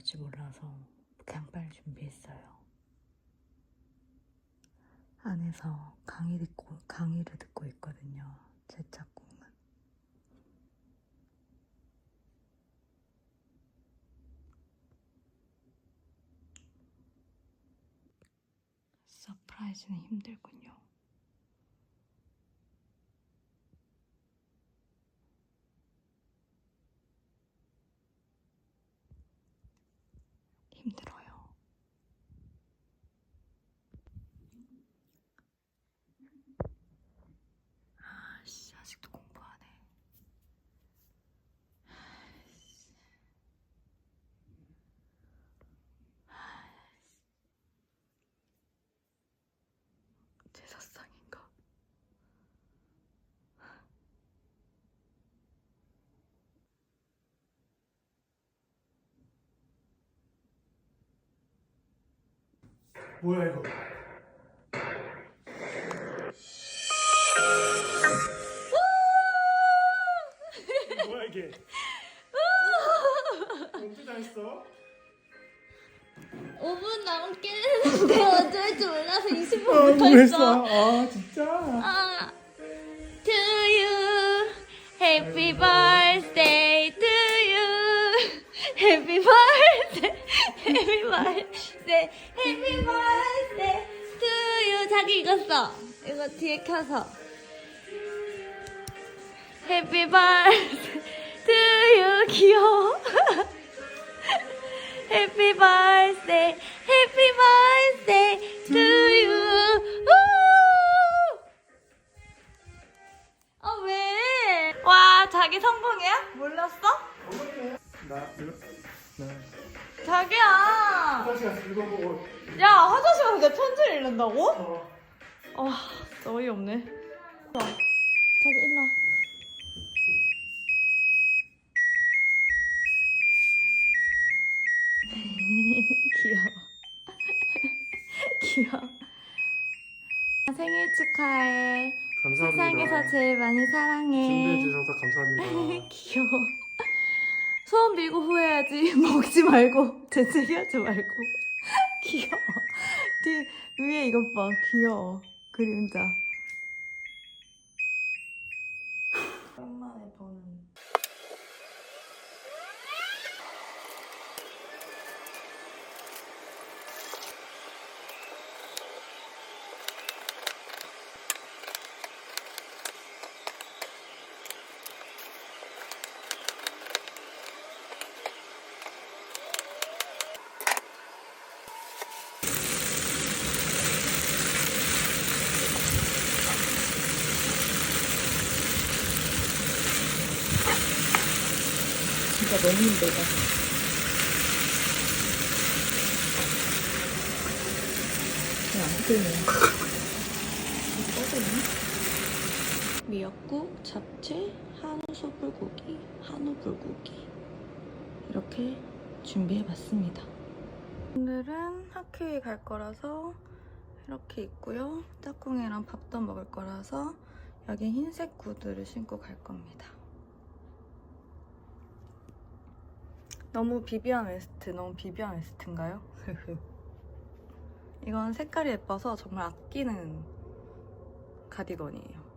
나올지 몰라서 빨리 준비했어요. 안에서 강의 듣고, 강의를 듣고 있거든요. 제 짝꿍은. 서프라이즈는 힘들군요. 힘들어요. 아씨, 아직도 공부하네. 아이씨. 아이씨. 제사상인가? 뭐야 이거? 뭐야 이게? 언제 다 했어? 5분 남게 했는데 어쩔 줄 몰라서 20분 아, 못 뭐. 했어? 아 진짜? 아, to you, happy birthday to you, happy birthday, happy birthday, happy birthday to you. 자기 이거 써. 이거 뒤에 켜서. Happy birthday to you. 귀여워. Happy birthday, happy birthday to you. 우! 아 왜? 와 자기 성공이야? 몰랐어? 나 이거 나 자기야. 화장실 가서 읽어보고 야 화장실 가서 내 편지를 읽는다고? 어. 아 어이 없네. 자기 일로 와. 귀여워. 귀여워. 생일 축하해. 감사합니다. 세상에서 제일 많이 사랑해. 준비해 주셔서 감사합니다. 귀여워. 소원 빌고 후회하지. 먹지 말고. 되새겨지 말고. 귀여워. 뒤, 위에 이것 봐. 귀여워. 그림자. 오랜만에 보는. 진짜 너무 힘들다. 그냥 안 뜨네. 미역국, 잡채, 한우 소불고기, 한우 불고기 이렇게 준비해봤습니다. 오늘은 학회에 갈 거라서 이렇게 입고요. 짝꿍이랑 밥도 먹을 거라서 여기 흰색 구두를 신고 갈 겁니다. 너무 비비안 웨스트, 너무 비비안 웨스트인가요? 이건 색깔이 예뻐서 정말 아끼는 가디건이에요.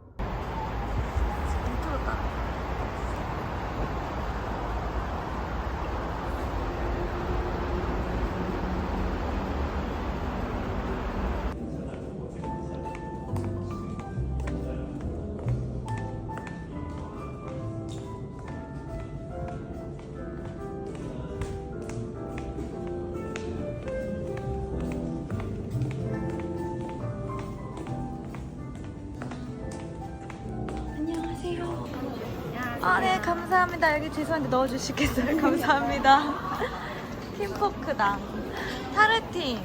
인트로 따라. 감사합니다. 여기 죄송한데 넣어주시겠어요? 감사합니다. 킴포크당. 타르틴.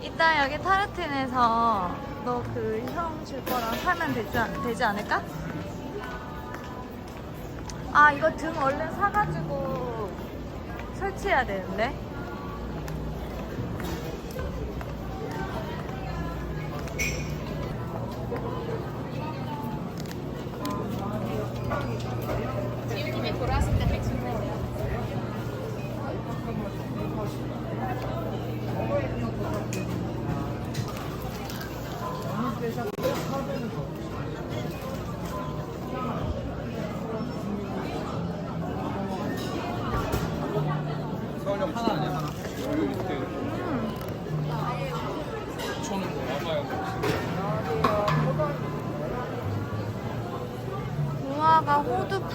이따 여기 타르틴에서 너 그 형 줄 거랑 사면 되지, 않- 되지 않을까? 아, 이거 등 얼른 사가지고 설치해야 되는데.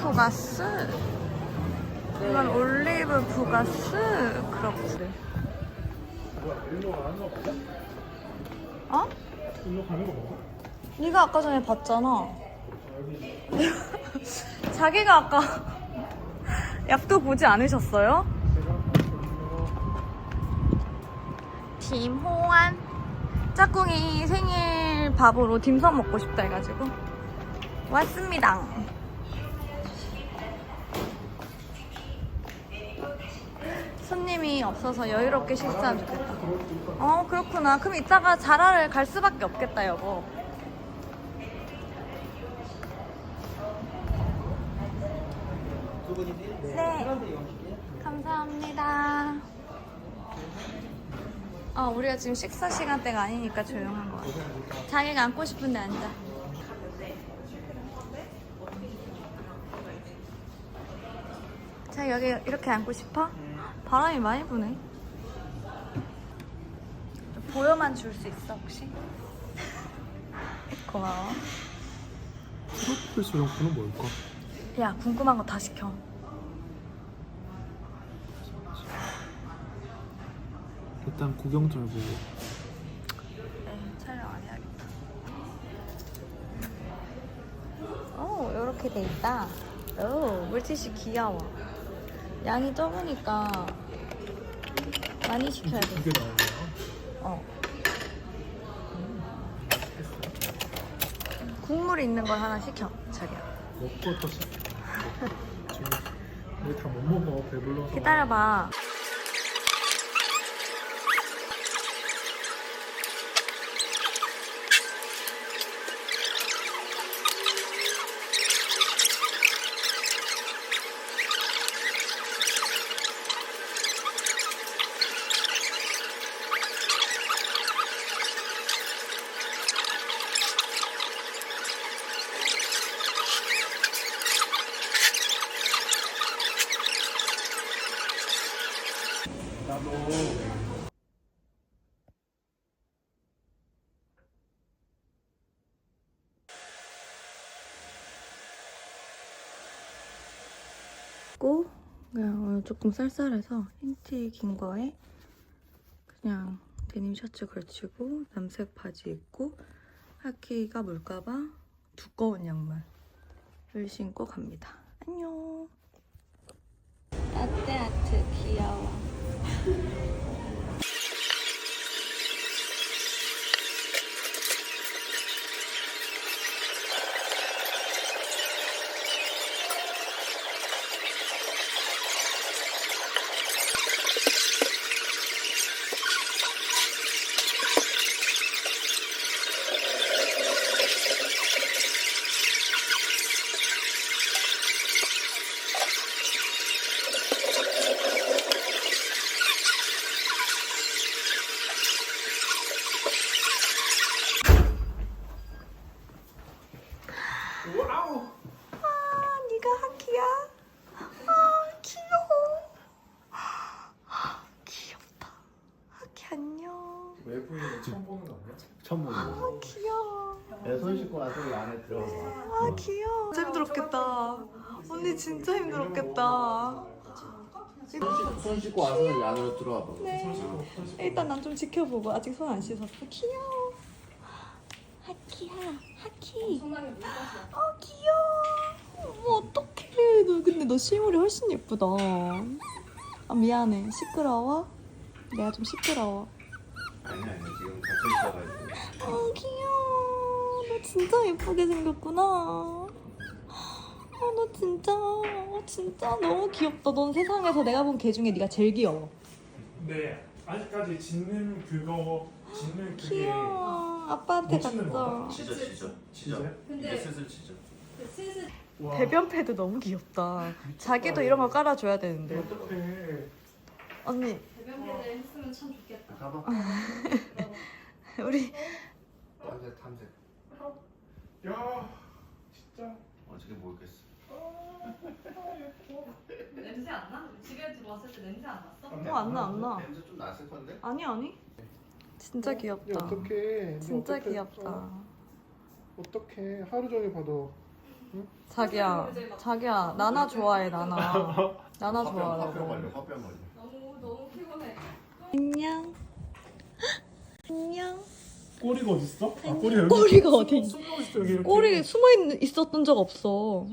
푸가스 이건 올리브 거 맞아? 어? 일로 가는 거 맞아? 네가 아까 전에 봤잖아 자기가 아까 약도 보지 않으셨어요? 김호환 짝꿍이 생일 밥으로 딤섬 먹고 싶다 해가지고 왔습니다 손님이 없어서 여유롭게 식사하면 좋겠다. 어 그렇구나. 그럼 이따가 자라를 갈 수밖에 없겠다 여보. 네. 감사합니다. 어 우리가 지금 식사 시간대가 아니니까 조용한 거 같아. 자기가 앉고 싶은데 앉아. 자 여기 이렇게 앉고 싶어? 바람이 많이 부네 보여만 줄 수 있어 혹시? 고마워 프로필 소형품은 뭘까? 야 궁금한 거 다 시켜 일단 구경 좀 해보고 네, 촬영 안 해야겠다. 오, 이렇게 돼 있다. 오, 물티슈 귀여워. 양이 적으니까 많이 시켜야 돼. 이게 거야? 어. 국물 있는 걸 하나 시켜, 자기야. 먹고 또 시- 지금 우리 다 못 먹어 배불러서 기다려봐. 나도 고 그냥 오늘 조금 쌀쌀해서 흰티 긴 거에 그냥 데님 셔츠 걸치고 남색 바지 입고 하키가 물까봐 두꺼운 양말을 신고 갑니다. 안녕. 아트 아트 귀여워. 와우 아, 네가 하키야? 아, 귀여워. 아, 귀엽다. 하키 안녕. 외부인은 처음 보는 거 아니야? 처음 보는 거 아, 귀여워. 내 손 씻고 와서 이 안에 들어가. 아, 귀여워. 진짜 힘들었겠다. 언니 진짜 힘들었겠다. 손 씻고 와서 이 안으로 들어와 봐. 네. 일단 난 좀 지켜보고 아직 손 안 씻었어. 귀여워. 하키야, 하키. 아 귀여워. 뭐 어떡해. 너 근데 너 실물이 훨씬 예쁘다. 아 미안해. 시끄러워? 내가 좀 시끄러워. 아니 아니 지금 갇혀 있어가지고. 아 귀여워. 너 진짜 예쁘게 생겼구나. 아 너 진짜 어, 진짜 너무 귀엽다. 넌 세상에서 내가 본 개 중에 네가 제일 귀여워. 네 아직까지 짓는 그거 짓는 그게 귀여워. 아빠한테 못 치는 갔어. 치죠 치죠 치죠. 진짜요? 이제 슬슬 치죠. 와 배변 패드 너무 귀엽다. 자기도 이런 거 깔아줘야 되는데. 어떡해 언니, 가봐. 우리 탐색 탐색. 야 진짜 어떻게 모르겠어. 냄새 안 나? 집에 들어왔을 때 냄새 안 났어? 안 나? 어, 안 나, 안 나. 냄새 좀 났을 건데? 아니, 아니. 진짜 야, 귀엽다. 어떡해. 진짜 어떡해. 귀엽다. 어, 어떡해. 하루 종일 봐도. 자기야, 자기야, 나나 좋아해, 나나. 나나 화병 좋아하라고. 걸려, 화병 걸려. 너무, 너무 피곤해. 안녕. 안녕. 꼬리가 어딨어? 아, 꼬리 여기. 꼬리가 어디 있- 숨어 있어, 여기. 이렇게. 꼬리 숨어 있, 있었던 적 없어.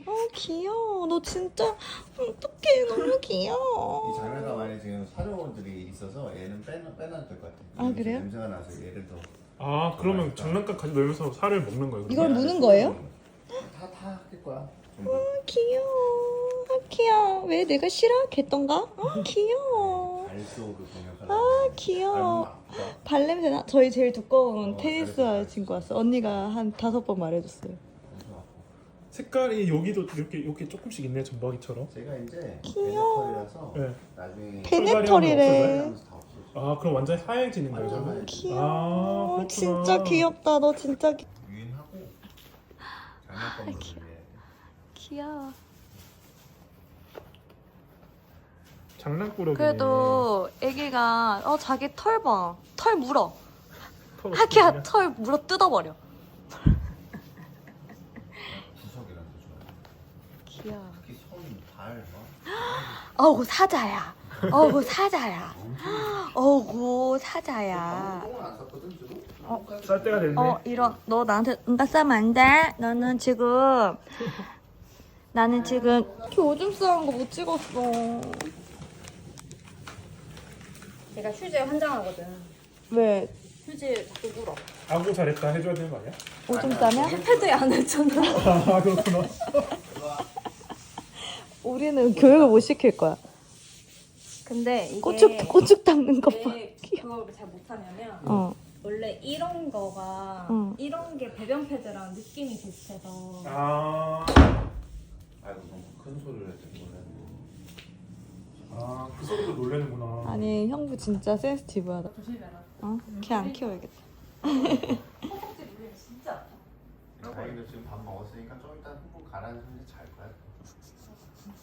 어, 귀여워. 너 진짜 어떡해. 너무 이 귀여워. 자매가만에 지금 사료원들이 있어서 얘는 빼, 빼놔도 될 것 같아. 아, 냄새- 그래요? 냄새가 나서 얘를 더. 아, 그러면 장난감 가지고 놀면서 살을 먹는 거예요? 이걸 그러면? 무는 거예요? 다, 다 할 거야. 전부. 귀여워. 아, 귀여워. 왜 내가 싫어? 개똥가? 어, 귀여워. 알쏘 그 공격하는. 아, 귀여워. 발냄새 나. 저희 제일 두꺼운 어, 테니스 잘했어, 친구 왔어. 언니가 한 다섯 번 말해줬어요. 색깔이 여기도 이렇게 이렇게 조금씩 있네 전박이처럼. 제가 이제 귀여워. 베네털이라서 네. 나중에 베네털이래. 하면서 다 없어져. 아 그럼 완전 하얘지는 거예요, 완전 저는? 하얘지. 귀여워. 아, 그렇구나. 진짜 귀엽다. 너 진짜 귀... 유인하고 장난감으로 위해 귀여워. 장난꾸러기. 그래도 애기가 어 자기 털 봐. 털 물어. 하키야 털 물어 뜯어버려. 구석이라도 좋아해. 귀여워. 특히 손, 발, 막. 어구 사자야. 어구 사자야. 어구 사자야. 똥을 안 쌌거든 주로. 쌀 때가 됐네. 어 이런 너 나한테 응가 싸면 안 돼. 너는 지금 나는 지금 이렇게 오줌 싸는 거 못 찍었어. 내가 휴지에 환장하거든. 왜 휴지 자꾸 물어. 아고 잘했다 해줘야 되는 거 아니야? 오줌 싸면? 패드에 안 했잖아. 아 그렇구나. 우리는 교육을 못 시킬 거야. 근데 이게 고축 고축 닦는 것 봐. 왜 그걸 잘 못하냐면 어. 원래 이런 거가 응. 이런 게 배변 패드랑 느낌이 비슷해서 아. 아이고 너무 큰 소리를 했더니 놀랐네. 아, 그 소리도 놀래는구나. 아니 형부 진짜 센스티브하다. 조심해라. 어? 걔 안 키워야겠다. 허벅지 물리면 진짜 아파. 자기도 지금 밥 먹었으니까 좀 이따 한번 가라앉으면 잘 거야.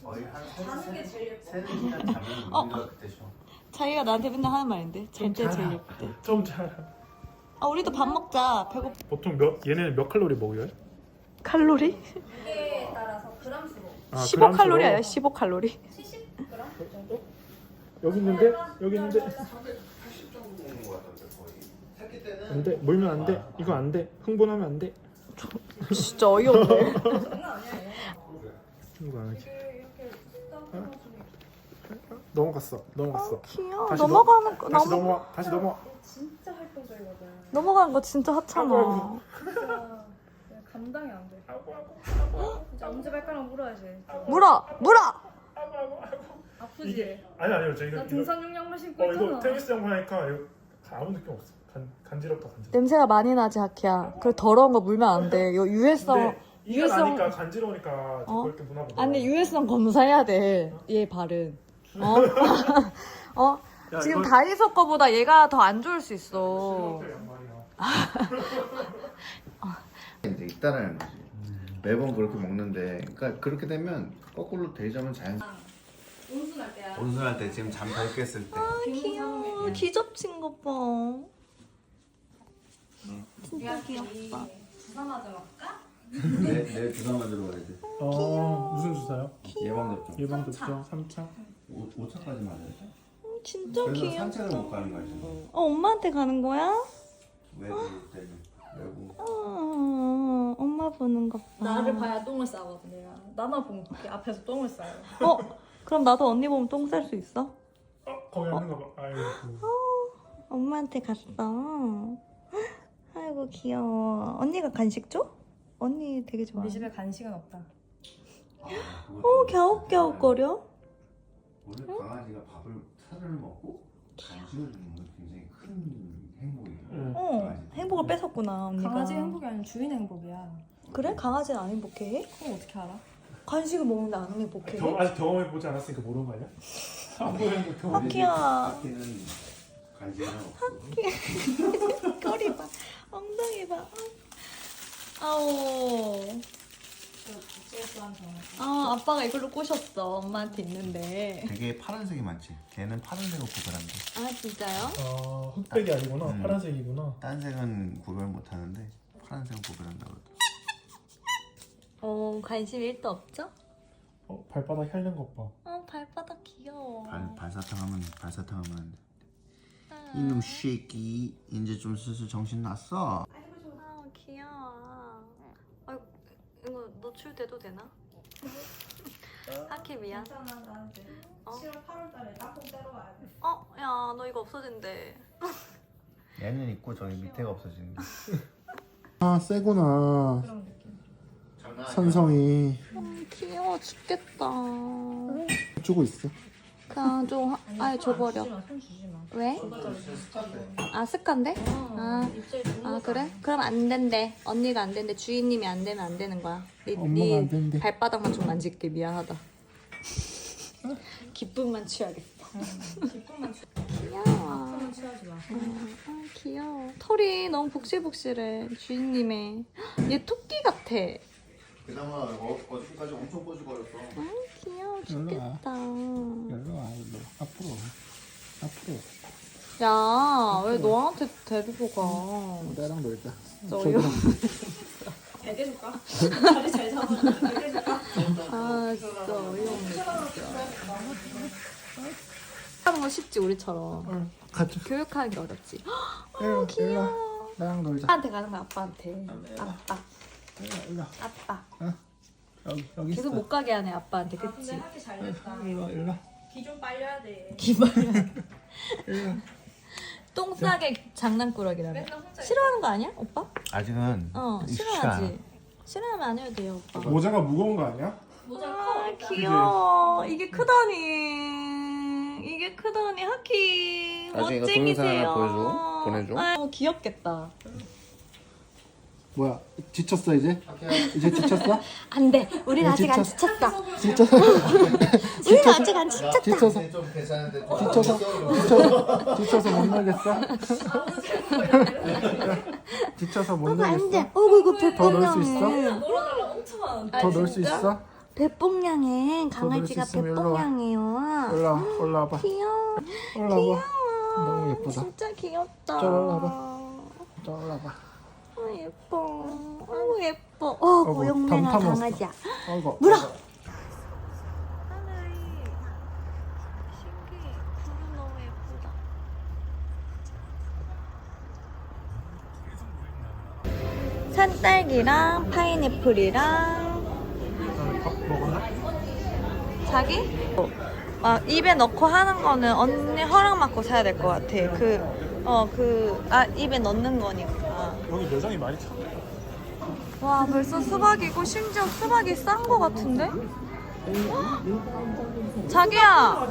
거의 한 자는 게 세, 제일 예뻐. 시간 자면 어. 우리가 그때 쉬어. 자기가 나한테 맨날 하는 말인데 잘 때 제일 때. 좀 잘. 아 우리도 밥 먹자. 배고. 보통 몇 얘네는 몇 칼로리 먹어요? 칼로리? 무게에 따라서 그람 수로 아, 15 그램수로? 칼로리 아니야? 15 칼로리. 70g 정도? 여기 있는데 여기 있는데 80 정도 먹는 거 같던데 거의. 새끼 때는 안 돼. 물면 안 돼. 이거 안 돼. 흥분하면 안 돼. 진짜 어이없네. 흥분 안 하지. 해가지고 넘어갔어. 넘어갔어. 귀여워. 다시 넘어가는 거 다시 넘어 넘어와. 다시 넘어와. 진짜 활동적이거든. 넘어가는 거 진짜 하찮아. 진짜 그냥 감당이 안 돼. 아고 아고. 진짜 엄지발가락 물어야지. 물어, 물어. 아프지? 아니 아니요. 저희가 나 이거 등산용 양말 신고 어 이거 있잖아. 테니스 장구 하니까 이거 아무 느낌 없어. 간 간지럽다 간지럽. 냄새가 많이 나지 하키야. 그리고 더러운 거 물면 안 돼. 이거 유해성. 근데 이가 유해성- 나니까 간지러우니까 자꾸 어? 이렇게 문화 보다. 아니 유해성 검사해야 돼. 얘 발은. 어? 어? 야, 지금 이거 다이소 거보다 얘가 더 안 좋을 수 있어. 양말이야. 이제 있다라는 거지. 매번 그렇게 먹는데, 그러니까 그렇게 되면 거꾸로 대자면 자연. 온순할 때야. 온순할 때 지금 잠 잘 깼을 때. 귀여워. 기접친 거 봐. 진짜 귀엽다. 주사 맞으러 갈까? 내, 내 주사 맞으러 가야 돼. 어 무슨 주사요? 예방접종. 예방 접종 3차. 5, 5차까지 맞아야 돼. 진짜 그래서 귀엽다. 산책을 못 가는 거야 지금. 어, 엄마한테 가는 거야? 외부 때문에. 외부. 어, 엄마 보는 것 봐. 나를 봐야 똥을 싸거든 내가. 나만 보면 그렇게 앞에서 똥을 싸요. 어? 그럼 나도 언니 보면 똥 쌀 수 있어? 어 거기 없는가 봐. 아이고. 엄마한테 갔어. 아이고 귀여워. 언니가 간식 줘? 언니 되게 좋아. 우리 집에 간식은 없다. 아, 어 갸웃갸웃거려? 원래 강아지가 밥을 살을 먹고 간식을 주는 건 굉장히 큰 행복이에요. 응. 어. 행복을 뺏었구나 언니가. 강아지 행복이 아니라 주인 행복이야. 그래? 강아지는 안 행복해? 그럼 어떻게 알아? 간식을 먹는데 안 행복해? 경, 아직 경험해 보지 않았으니까 모르는 거 아니야? 안 보는 거 경험. 우리 집 하키야. 하키는 간식 하나 없어. 꼬리 봐. 엉덩이 봐. 아우. 아 아빠가 이걸로 꼬셨어 엄마한테 있는데 되게 파란색이 많지. 걔는 파란색을 구별한대. 아 진짜요? 아 흑백이 아니구나 음. 파란색이구나 딴 색은 구별 못 하는데 파란색은 구별한다고 그러더라고. 어 관심 1도 없죠? 어, 발바닥 혈된 것봐 어 발바닥 귀여워 발 발사탕 하면 발사탕 하면 안 돼. 아, 이놈 쉐이키 이제 좀 슬슬 정신 났어. 아 귀여워 아 이거 노출돼도 되나? 하키 미안 괜찮아 나한테 어? 7월 8월 달에 땅콩 떼러 와야 돼 어? 야 너 이거 없어진대 얘는 있고 저기 밑에가 없어지는 게. 아 세구나 느낌 산성이. 음, 귀여워 죽겠다. 주고 있어? 그냥 좀 하- 아예 줘버려. 왜? 아 습관데? 아, 아 그래? 그럼 안 된대. 언니가 안 된대. 주인님이 안 되면 안 되는 거야. 네, 엄마가 네 안 된대. 발바닥만 좀 만질게. 미안하다. 기쁨만 취하겠어 귀여워. 아, 귀여워. 털이 너무 복실복실해. 주인님의. 얘 토끼 같아 그나마 어, 어저께까지 엄청 꼬집어졌어. 아 귀여워 일로 와. 죽겠다. 일로 와 일로 앞으로 앞으로. 야 왜 너한테 데리고 가? 나랑 놀자. 진짜 어이없 베개 줄까? 다리 잘 잡아. 베개 줄까? 아 진짜 어이없네. 진짜 하는 거 쉽지 우리처럼. 가자 교육하는 게 어렵지. 일로 일로 귀여워. 나랑 놀자. 아빠한테 가는 거야 아빠한테. 아빠 일로 일로 아빠. 여기 여기 계속 있어. 못 가게 하네 아빠한테. 아 근데 그치 하기 잘 됐다. 일로 일로 귀좀 빨려야 돼. 일로 똥 싸게 맨날 혼자 싫어하는 거 아니야 오빠? 아직은 어 싫어하지. 싫어하면 안 해도 돼요 오빠. 모자가 무거운 거 아니야? 모자 아 커. 일단. 귀여워. 이게 크다니. 이게 크다니 하키. 나중에 이거 멋쟁이세요. 동영상 하나 보여줘. 보내줘. 아, 어, 귀엽겠다 뭐야 지쳤어 이제? 이제 지쳤어? 안 돼 우린 어, 아직 안 진짜? 지쳤다 진짜 우린 아직 안 지쳤다 지쳐서 좀 괜찮은데 좀 지쳐서 지쳐서 지쳐서 못 놀겠어? 지쳐서 못 놀겠어? 안돼 어이구 이거 더놀수 있어? 배뽕냥해 놀아달라 엄청 많은데 아, 더놀수 진짜? 있어? 배뽕냥해 강아지가 수 있으면 일로 와. 배뽕냥해요 올라 올라와봐 귀여워 올라와봐 너무 예쁘다 진짜 귀엽다 저 올라와봐. 저 올라와봐 아 예뻐 아우 예뻐 어 어구, 고용맹한 담 타먹었어. 강아지야 아이고 물어! 아이고. 하늘이 신기해 구름 너무 예쁘다 산딸기랑 파인애플이랑 밥 먹었나? 자기? 막 입에 넣고 하는 거는 언니 허락 받고 사야 될 것 같아 그 어 그 아 입에 넣는 거니까 여기 매장이 많이 차와 벌써 수박이고 심지어 수박이 싼 거 같은데? 자기야!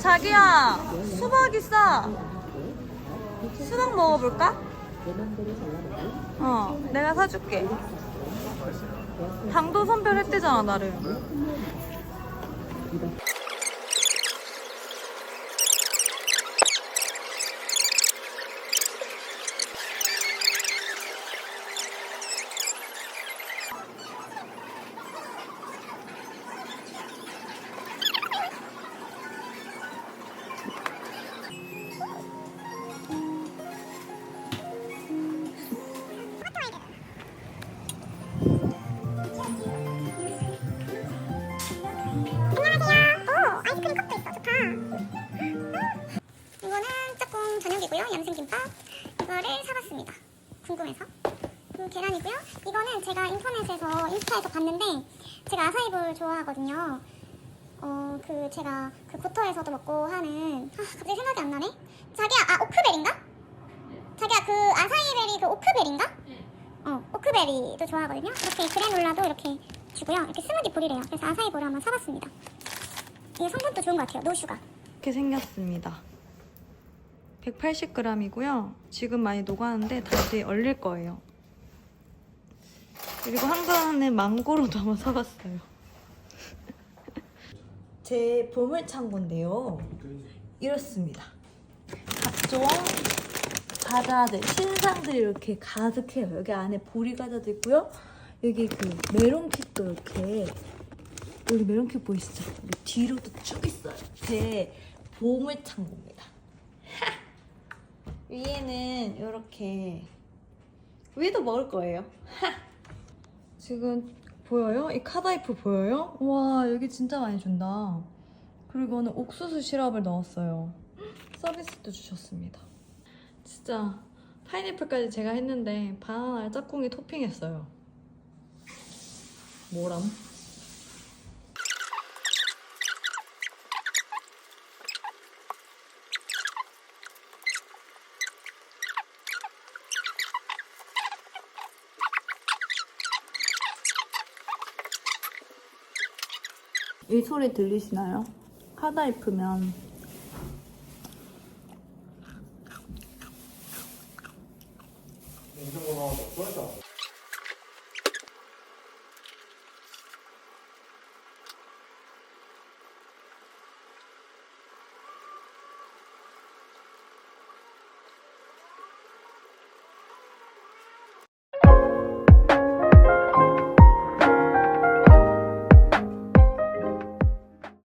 자기야! 수박이 싸! 수박 먹어볼까? 어 내가 사줄게. 당도 선별했대잖아 나를 아사이볼 좋아하거든요. 어, 그 제가 그 고터에서도 먹고 하는 아, 갑자기 생각이 안 나네. 자기야, 아 오크베리인가? 자기야 그 아사이베리 그 오크베리인가? 어, 오크베리도 좋아하거든요. 이렇게 그래놀라도 이렇게 주고요. 이렇게 스무디 볼이래요. 그래서 아사이볼을 한번 사봤습니다. 이게 성분도 좋은 것 같아요. 노슈가. 이렇게 생겼습니다 180g이고요 지금 많이 녹았는데 다시 얼릴 거예요 그리고 한가는 망고로도 한번 사봤어요 제 보물창고인데요 이렇습니다 각종 과자들 신상들이 이렇게 가득해요 여기 안에 보리 과자도 있고요 여기 그 메론 킥도 이렇게 여기 메론 킥 보이시죠? 여기 뒤로도 쭉 있어요. 제 보물 창고입니다. 위에는 이렇게 위에도 먹을 거예요. 지금 보여요? 이 카다이프 보여요? 와 여기 진짜 많이 준다. 그리고는 옥수수 시럽을 넣었어요. 서비스도 주셨습니다. 진짜 파인애플까지 제가 했는데 바나나에 짝꿍이 토핑했어요. 뭐람? 이 소리 들리시나요? 카다이프면